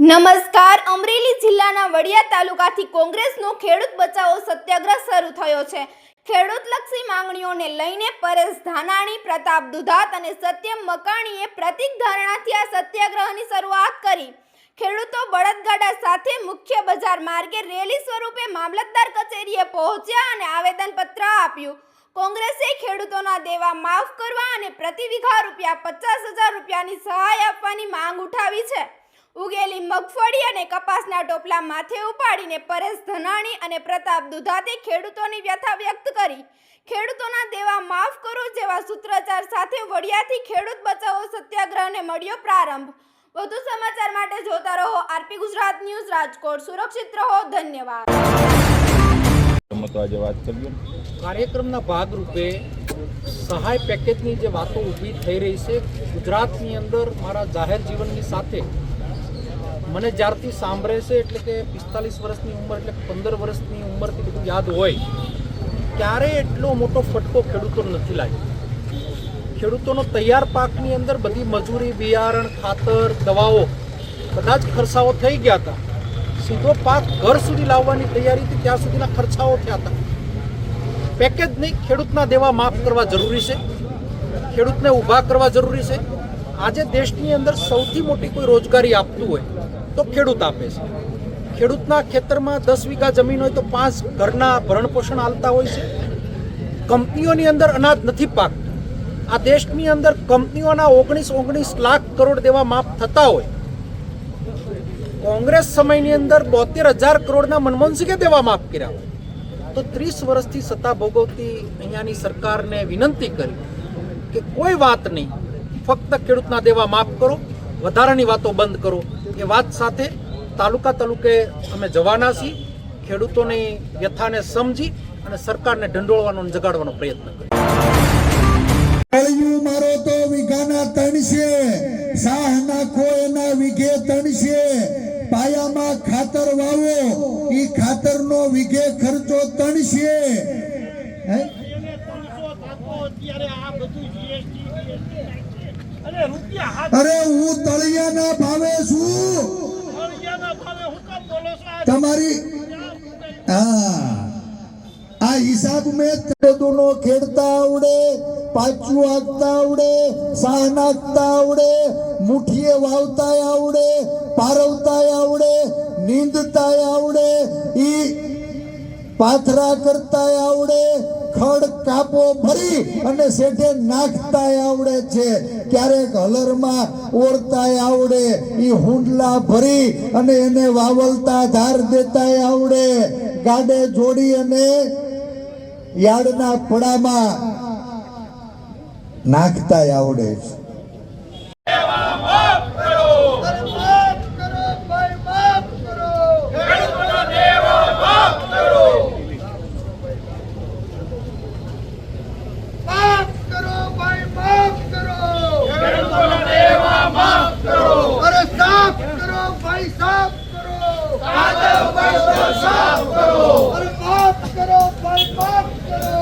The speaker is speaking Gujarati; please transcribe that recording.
નમસ્કાર, અમરેલી જિલ્લાના વડિયા તાલુકાથી કોંગ્રેસનો ખેડૂત બચાવો સત્યાગ્રહ શરૂ થયો છે. ખેડૂતલક્ષી માંગણીઓને લઈને પરેશ ધાનાણી, પ્રતાપ દુધાત અને સત્યમ મકાણીએ પ્રતિક ધારણાથી આ સત્યાગ્રહની શરૂઆત કરી. ખેડૂતો બળદગાડા સાથે મુખ્ય બજાર માર્ગે રેલી સ્વરૂપે મામલતદાર કચેરીએ પહોંચ્યા અને આવેદનપત્ર આપ્યું. કોંગ્રેસે ખેડૂતોના દેવા માફ કરવા અને પ્રતિ વીઘા રૂપિયા પચાસ હજાર રૂપિયાની સહાય આપવાની માંગ ઉઠાવી છે. ઉગેલી મગફળી અને કપાસના ટોપલા માથે ઉપાડીને પરેશ ધનાણી અને પ્રતાપ દુધાતે ખેડૂતોની વ્યથા વ્યક્ત કરી. ખેડૂતોના દેવા માફ કરો જેવા સૂત્રોચ્ચાર સાથે વડિયાથી ખેડૂત બચાવો સત્યાગ્રહને મળ્યો પ્રારંભ. વધુ સમાચાર માટે જોતા રહો આરપી ગુજરાત ન્યૂઝ રાજકોટ. સુરક્ષિત રહો ધન્યવાદ. આજે વાત કરીએ. કાર્યક્રમના ભાગરૂપે સહાય પેકેજની જે વાતો ઊભી થઈ રહી છે ગુજરાતની અંદર મારા જાહેર જીવનની સાથે મને જ્યારથી સાંભળે છે, એટલે કે પિસ્તાલીસ વર્ષની ઉંમર, એટલે પંદર વર્ષની ઉંમરથી બધું યાદ હોય ત્યારે એટલો મોટો ફટકો ખેડૂતો નથી લાગ્યો? ખેડૂતોનો તૈયાર પાકની અંદર બધી મજૂરી, બિયારણ, ખાતર, દવાઓ, બધા જ ખર્ચાઓ થઈ ગયા હતા. સીધો પાક ઘર સુધી લાવવાની તૈયારી હતી, ત્યાં સુધીના ખર્ચાઓ થયા હતા. પેકેજ નહીં, ખેડૂતના દેવા માફ કરવા જરૂરી છે. ખેડૂતને ઊભા કરવા જરૂરી છે. આજે દેશની અંદર સૌથી મોટી કોઈ રોજગારી આપતું હોય તો ખેડૂત આપે છે. ખેડૂતના ખેતરમાં દસ વીઘા જમીન હોય તો પાંચ ઘરના ભરણપોષણ હાલતા હોય છે. કંપનીઓની અંદર અનાજ નથી પાકતું. આ દેશની અંદર કંપનીઓના ઓગણીસ ઓગણીસ લાખ કરોડ દેવા માફ થતા હોય. કોંગ્રેસ સમયની અંદર બોતેર હજાર કરોડના મનમોહનસિંહે દેવા માફ કર્યા હોય. તો ત્રીસ વર્ષથી સત્તા ભોગવતી અહીંયાની સરકારને વિનંતી કરી કે કોઈ વાત નહીં. ફક્ત ખેડૂતના દેવા માફ કરો. વધારાની વાતો બંધ કરો. એ વાત સાથે તાલુકા તાલુકે અમે જવાના છીએ. ખેડૂતોની વ્યથાને સમજી અને સરકારને ઢંઢોળવાનો જગાડવાનો પ્રયત્ન મારો તો વિઘાના તણશે. સાહ નાખો એના વિઘે તણશે. પાયામાં ખાતર વાવો, ઈ ખાતરનો વિઘે ખર્ચો તણશે. હે? અરે હું તળિયાના ભાવે તમારી આ હિસાબ મેં ખેડતા આવડે, પાછું આગતા આવડે, સાહ નાખતા આવડે મુઠીએ વાવતા આવડે પારવતા આવડે નીંદતા આવડે, ઈ પાથરા કરતા આવડે ખડ કાપો ભરી અને શેઠે નાખતાય આવડે છે. ક્યારેક હલરમાં ઓળતાય આવડે એ હુંડલા ભરી અને એને વાવલતા ધાર દેતાય આવડે. ગાડે જોડી અને યાર્ડના પડામાં નાખતાય આવડે છે. helicóptero! Cada um vai para o helicóptero! Helicóptero! Helicóptero!